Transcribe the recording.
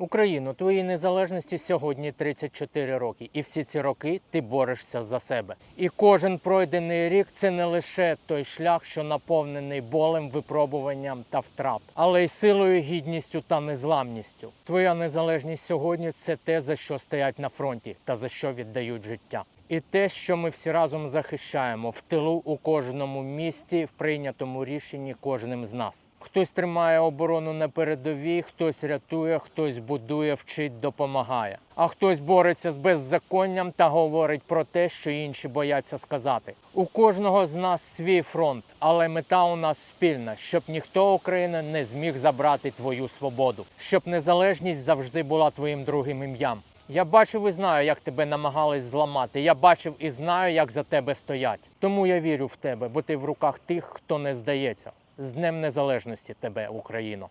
Україно, твоїй незалежності сьогодні 34 роки, і всі ці роки ти борешся за себе. І кожен пройдений рік це не лише той шлях, що наповнений болем, випробуванням та втрат, але й силою, гідністю та незламністю. Твоя незалежність сьогодні це те, за що стоять на фронті та за що віддають життя. І те, що ми всі разом захищаємо в тилу у кожному місті, в прийнятому рішенні кожним з нас. Хтось тримає оборону на передовій, хтось рятує, хтось будує, вчить, допомагає. А хтось бореться з беззаконням та говорить про те, що інші бояться сказати. У кожного з нас свій фронт, але мета у нас спільна, щоб ніхто України не зміг забрати твою свободу, щоб незалежність завжди була твоїм другим ім'ям. Я бачив і знаю, як тебе намагались зламати. Я бачив і знаю, як за тебе стоять. Тому я вірю в тебе, бо ти в руках тих, хто не здається. З Днем Незалежності тебе, Україно!